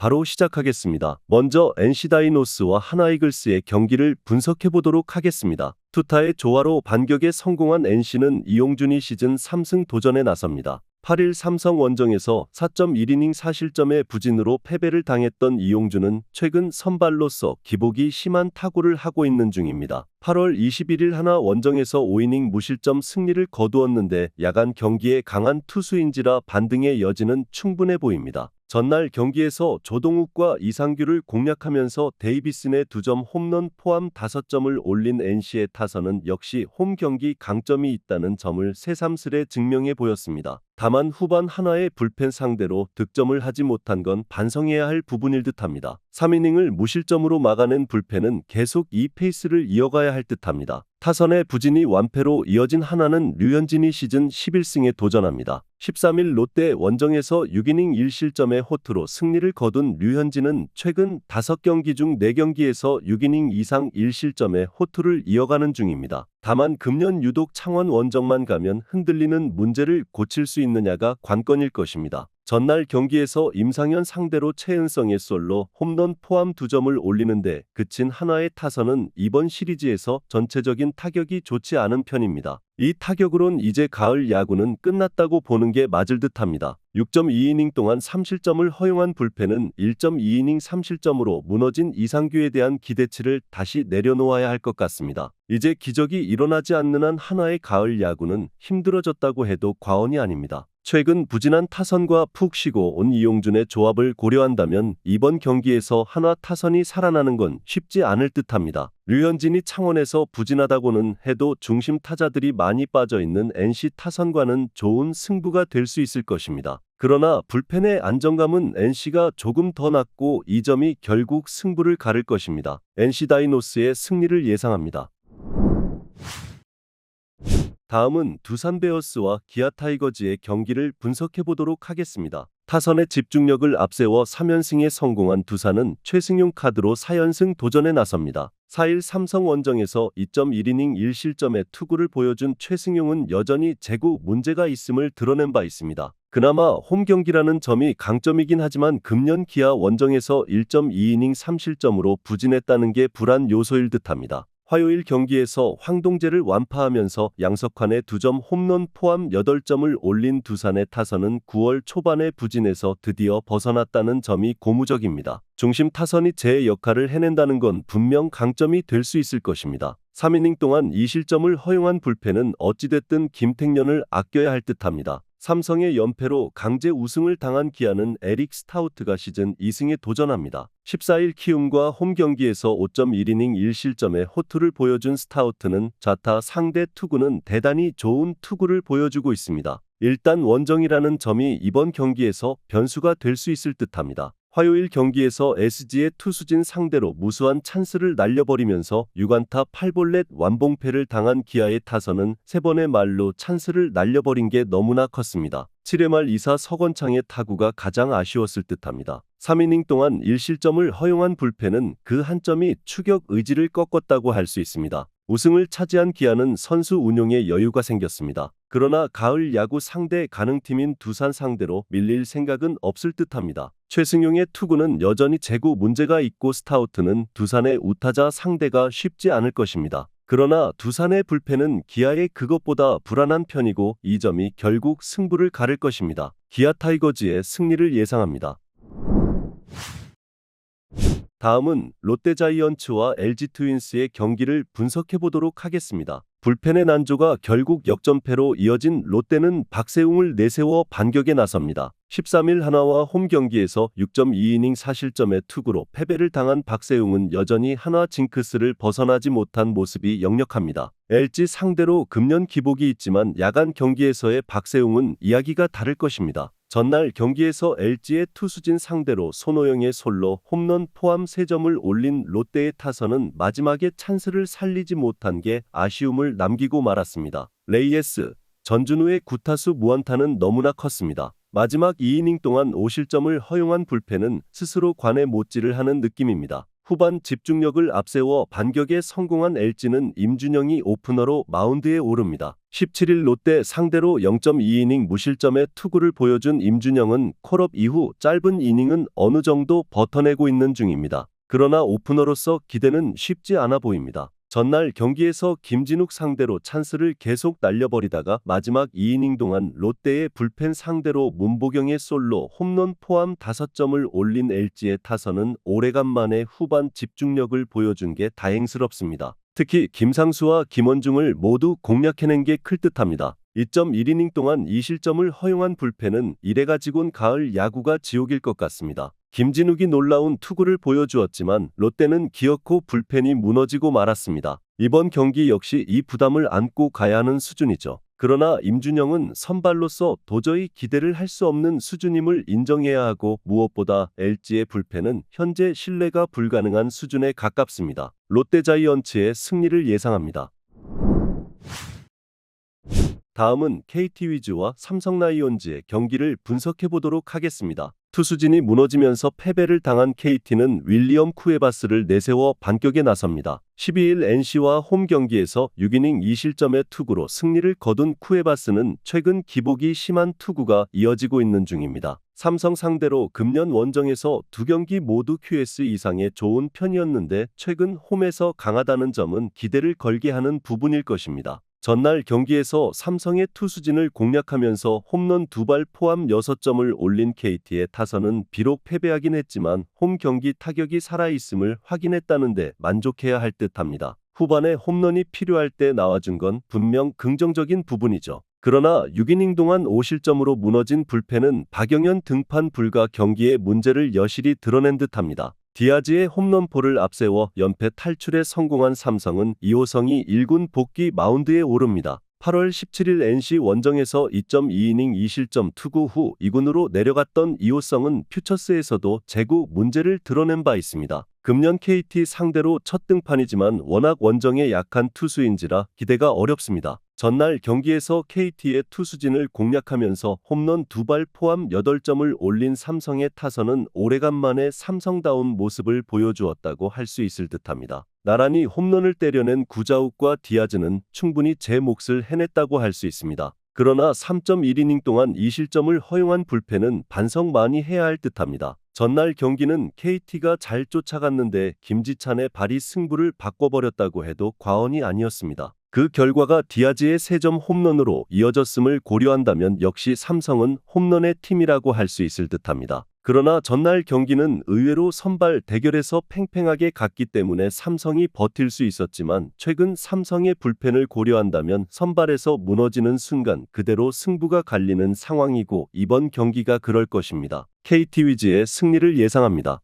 바로 시작하겠습니다. 먼저 NC 다이노스와 하나이글스의 경기를 분석해 보도록 하겠습니다. 투타의 조화로 반격에 성공한 NC는 이용준이 시즌 3승 도전에 나섭니다. 8일 삼성 원정에서 4.1이닝 4실점의 부진으로 패배를 당했던 이용준은 최근 선발로서 기복이 심한 타구를 하고 있는 중입니다. 8월 21일 하나 원정에서 5이닝 무실점 승리를 거두었는데 야간 경기에 강한 투수인지라 반등의 여지는 충분해 보입니다. 전날 경기에서 조동욱과 이상규를 공략하면서 데이비슨의 2점 홈런 포함 5점을 올린 NC의 타선은 역시 홈 경기 강점이 있다는 점을 새삼스레 증명해 보였습니다. 다만 후반 하나의 불펜 상대로 득점을 하지 못한 건 반성해야 할 부분일 듯합니다. 3이닝을 무실점으로 막아낸 불펜은 계속 이 페이스를 이어가야 할 듯합니다. 타선의 부진이 완패로 이어진 하나는 류현진이 시즌 11승에 도전합니다. 13일 롯데 원정에서 6이닝 1실점의 호투로 승리를 거둔 류현진은 최근 5경기 중 4경기에서 6이닝 이상 1실점의 호투를 이어가는 중입니다. 다만 금년 유독 창원 원정만 가면 흔들리는 문제를 고칠 수 있느냐가 관건일 것입니다. 전날 경기에서 임상현 상대로 최은성의 솔로 홈런 포함 2점을 올리는데 그친 하나의 타선은 이번 시리즈에서 전체적인 타격이 좋지 않은 편입니다. 이 타격으론 이제 가을 야구는 끝났다고 보는 게 맞을 듯합니다. 6.2이닝 동안 3실점을 허용한 불펜은 1.2이닝 3실점으로 무너진 이상규에 대한 기대치를 다시 내려놓아야 할 것 같습니다. 이제 기적이 일어나지 않는 한 하나의 가을 야구는 힘들어졌다고 해도 과언이 아닙니다. 최근 부진한 타선과 푹 쉬고 온 이용준의 조합을 고려한다면 이번 경기에서 하나 타선이 살아나는 건 쉽지 않을 듯합니다. 류현진이 창원에서 부진하다고는 해도 중심 타자들이 많이 빠져 있는 NC 타선과는 좋은 승부가 될 수 있을 것입니다. 그러나 불펜의 안정감은 NC가 조금 더 낮고 이 점이 결국 승부를 가를 것입니다. NC 다이노스의 승리를 예상합니다. 다음은 두산 베어스와 기아 타이거즈의 경기를 분석해 보도록 하겠습니다. 타선의 집중력을 앞세워 3연승에 성공한 두산은 최승용 카드로 4연승 도전에 나섭니다. 4일 삼성 원정에서 2.1이닝 1실점의 투구를 보여준 최승용은 여전히 제구 문제가 있음을 드러낸 바 있습니다. 그나마 홈 경기라는 점이 강점이긴 하지만 금년 기아 원정에서 1.2이닝 3실점으로 부진했다는 게 불안 요소일 듯합니다. 화요일 경기에서 황동재를 완파하면서 양석환의 2점 홈런 포함 8점을 올린 두산의 타선은 9월 초반에 부진에서 드디어 벗어났다는 점이 고무적입니다. 중심 타선이 제 역할을 해낸다는 건 분명 강점이 될 수 있을 것입니다. 3이닝 동안 2실점을 허용한 불펜은 어찌됐든 김택년을 아껴야 할 듯합니다. 삼성의 연패로 강제 우승을 당한 기아는 에릭 스타우트가 시즌 2승에 도전합니다. 14일 키움과 홈 경기에서 5.1이닝 1실점의 호투를 보여준 스타우트는 좌타 상대 투구는 대단히 좋은 투구를 보여주고 있습니다. 일단 원정이라는 점이 이번 경기에서 변수가 될 수 있을 듯합니다. 화요일 경기에서 SG의 투수진 상대로 무수한 찬스를 날려버리면서 6안타 8볼넷 완봉패를 당한 기아의 타선은 세 번의 말로 찬스를 날려버린 게 너무나 컸습니다. 7회 말 2사 서건창의 타구가 가장 아쉬웠을 듯합니다. 3이닝 동안 1실점을 허용한 불펜은 그 한 점이 추격 의지를 꺾었다고 할 수 있습니다. 우승을 차지한 기아는 선수 운용에 여유가 생겼습니다. 그러나 가을 야구 상대 가능팀인 두산 상대로 밀릴 생각은 없을 듯합니다. 최승용의 투구는 여전히 제구 문제가 있고 스타우트는 두산의 우타자 상대가 쉽지 않을 것입니다. 그러나 두산의 불펜은 기아의 그것보다 불안한 편이고 이 점이 결국 승부를 가를 것입니다. 기아 타이거즈의 승리를 예상합니다. 다음은 롯데자이언츠와 LG 트윈스의 경기를 분석해 보도록 하겠습니다. 불펜의 난조가 결국 역전패로 이어진 롯데는 박세웅을 내세워 반격에 나섭니다. 13일 하나와 홈 경기에서 6.2이닝 4실점의 투구로 패배를 당한 박세웅은 여전히 하나 징크스를 벗어나지 못한 모습이 역력합니다. LG 상대로 금년 기복이 있지만 야간 경기에서의 박세웅은 이야기가 다를 것입니다. 전날 경기에서 LG의 투수진 상대로 손호영의 솔로 홈런 포함 3점을 올린 롯데의 타선은 마지막에 찬스를 살리지 못한 게 아쉬움을 남기고 말았습니다. 레이에스, 전준우의 구타수 무안타는 너무나 컸습니다. 마지막 2이닝 동안 5실점을 허용한 불펜은 스스로 관에 못질을 하는 느낌입니다. 후반 집중력을 앞세워 반격에 성공한 LG는 임준영이 오프너로 마운드에 오릅니다. 17일 롯데 상대로 0.2이닝 무실점의 투구를 보여준 임준영은 콜업 이후 짧은 이닝은 어느 정도 버텨내고 있는 중입니다. 그러나 오프너로서 기대는 쉽지 않아 보입니다. 전날 경기에서 김진욱 상대로 찬스를 계속 날려버리다가 마지막 2이닝 동안 롯데의 불펜 상대로 문보경의 솔로 홈런 포함 5점을 올린 LG의 타선은 오래간만에 후반 집중력을 보여준 게 다행스럽습니다. 특히 김상수와 김원중을 모두 공략해낸 게 클 듯합니다. 2.1이닝 동안 2실점을 허용한 불펜은 이래가지곤 가을 야구가 지옥일 것 같습니다. 김진욱이 놀라운 투구를 보여주었지만 롯데는 기어코 불펜이 무너지고 말았습니다. 이번 경기 역시 이 부담을 안고 가야 하는 수준이죠. 그러나 임준영은 선발로서 도저히 기대를 할 수 없는 수준임을 인정해야 하고 무엇보다 LG의 불펜은 현재 신뢰가 불가능한 수준에 가깝습니다. 롯데 자이언츠의 승리를 예상합니다. 다음은 KT 위즈와 삼성 라이온즈의 경기를 분석해 보도록 하겠습니다. 투수진이 무너지면서 패배를 당한 KT는 윌리엄 쿠에바스를 내세워 반격에 나섭니다. 12일 NC와 홈 경기에서 6이닝 2실점의 투구로 승리를 거둔 쿠에바스는 최근 기복이 심한 투구가 이어지고 있는 중입니다. 삼성 상대로 금년 원정에서 두 경기 모두 QS 이상의 좋은 편이었는데 최근 홈에서 강하다는 점은 기대를 걸게 하는 부분일 것입니다. 전날 경기에서 삼성의 투수진을 공략하면서 홈런 두 발 포함 6점을 올린 KT의 타선은 비록 패배하긴 했지만 홈 경기 타격이 살아있음을 확인했다는데 만족해야 할 듯합니다. 후반에 홈런이 필요할 때 나와준 건 분명 긍정적인 부분이죠. 그러나 6이닝 동안 5실점으로 무너진 불펜은 박영현 등판 불가 경기의 문제를 여실히 드러낸 듯합니다. 디아즈의 홈런포를 앞세워 연패 탈출에 성공한 삼성은 이호성이 1군 복귀 마운드에 오릅니다. 8월 17일 NC 원정에서 2.2이닝 2실점 투구 후 2군으로 내려갔던 이호성은 퓨처스에서도 제구 문제를 드러낸 바 있습니다. 금년 KT 상대로 첫 등판이지만 워낙 원정에 약한 투수인지라 기대가 어렵습니다. 전날 경기에서 KT의 투수진을 공략하면서 홈런 두 발 포함 8점을 올린 삼성의 타선은 오래간만에 삼성다운 모습을 보여주었다고 할 수 있을 듯합니다. 나란히 홈런을 때려낸 구자욱과 디아즈는 충분히 제 몫을 해냈다고 할 수 있습니다. 그러나 3.1이닝 동안 2실점을 허용한 불펜은 반성 많이 해야 할 듯합니다. 전날 경기는 KT가 잘 쫓아갔는데 김지찬의 발이 승부를 바꿔버렸다고 해도 과언이 아니었습니다. 그 결과가 디아즈의 3점 홈런으로 이어졌음을 고려한다면 역시 삼성은 홈런의 팀이라고 할 수 있을 듯합니다. 그러나 전날 경기는 의외로 선발 대결에서 팽팽하게 갔기 때문에 삼성이 버틸 수 있었지만 최근 삼성의 불펜을 고려한다면 선발에서 무너지는 순간 그대로 승부가 갈리는 상황이고 이번 경기가 그럴 것입니다. KT 위즈의 승리를 예상합니다.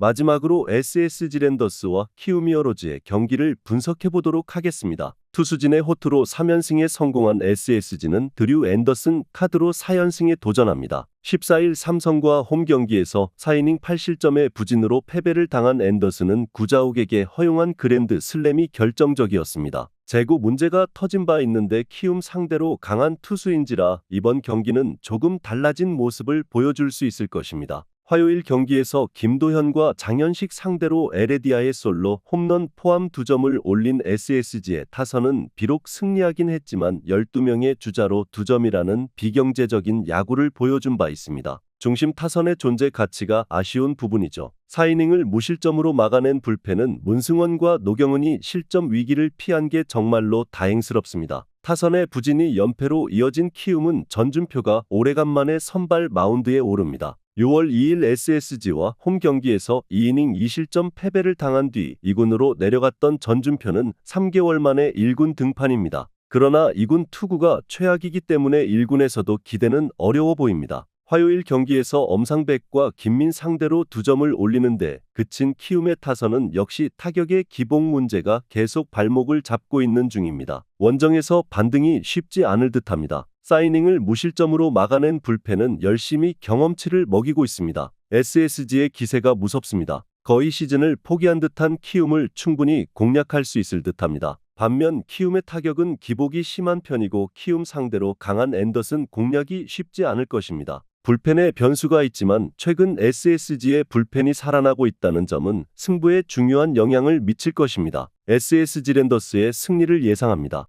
마지막으로 SSG 랜더스와 키우미어로즈의 경기를 분석해 보도록 하겠습니다. 투수진의 호투로 3연승에 성공한 SSG는 드류 앤더슨 카드로 4연승에 도전합니다. 14일 삼성과 홈 경기에서 4이닝 8실점의 부진으로 패배를 당한 앤더슨은 구자욱에게 허용한 그랜드 슬램이 결정적이었습니다. 재구 문제가 터진 바 있는데 키움 상대로 강한 투수인지라 이번 경기는 조금 달라진 모습을 보여줄 수 있을 것입니다. 화요일 경기에서 김도현과 장현식 상대로 에레디아의 솔로 홈런 포함 2점을 올린 SSG의 타선은 비록 승리하긴 했지만 12명의 주자로 2점이라는 비경제적인 야구를 보여준 바 있습니다. 중심 타선의 존재 가치가 아쉬운 부분이죠. 4이닝을 무실점으로 막아낸 불펜은 문승원과 노경은이 실점 위기를 피한 게 정말로 다행스럽습니다. 타선의 부진이 연패로 이어진 키움은 전준표가 오래간만에 선발 마운드에 오릅니다. 6월 2일 SSG와 홈 경기에서 2이닝 2실점 패배를 당한 뒤 2군으로 내려갔던 전준표는 3개월 만에 1군 등판입니다. 그러나 2군 투구가 최악이기 때문에 1군에서도 기대는 어려워 보입니다. 화요일 경기에서 엄상백과 김민 상대로 두 점을 올리는데 그친 키움의 타선은 역시 타격의 기복 문제가 계속 발목을 잡고 있는 중입니다. 원정에서 반등이 쉽지 않을 듯합니다. 사이닝을 무실점으로 막아낸 불펜은 열심히 경험치를 먹이고 있습니다. SSG의 기세가 무섭습니다. 거의 시즌을 포기한 듯한 키움을 충분히 공략할 수 있을 듯합니다. 반면 키움의 타격은 기복이 심한 편이고 키움 상대로 강한 앤더슨 공략이 쉽지 않을 것입니다. 불펜에 변수가 있지만 최근 SSG의 불펜이 살아나고 있다는 점은 승부에 중요한 영향을 미칠 것입니다. SSG 랜더스의 승리를 예상합니다.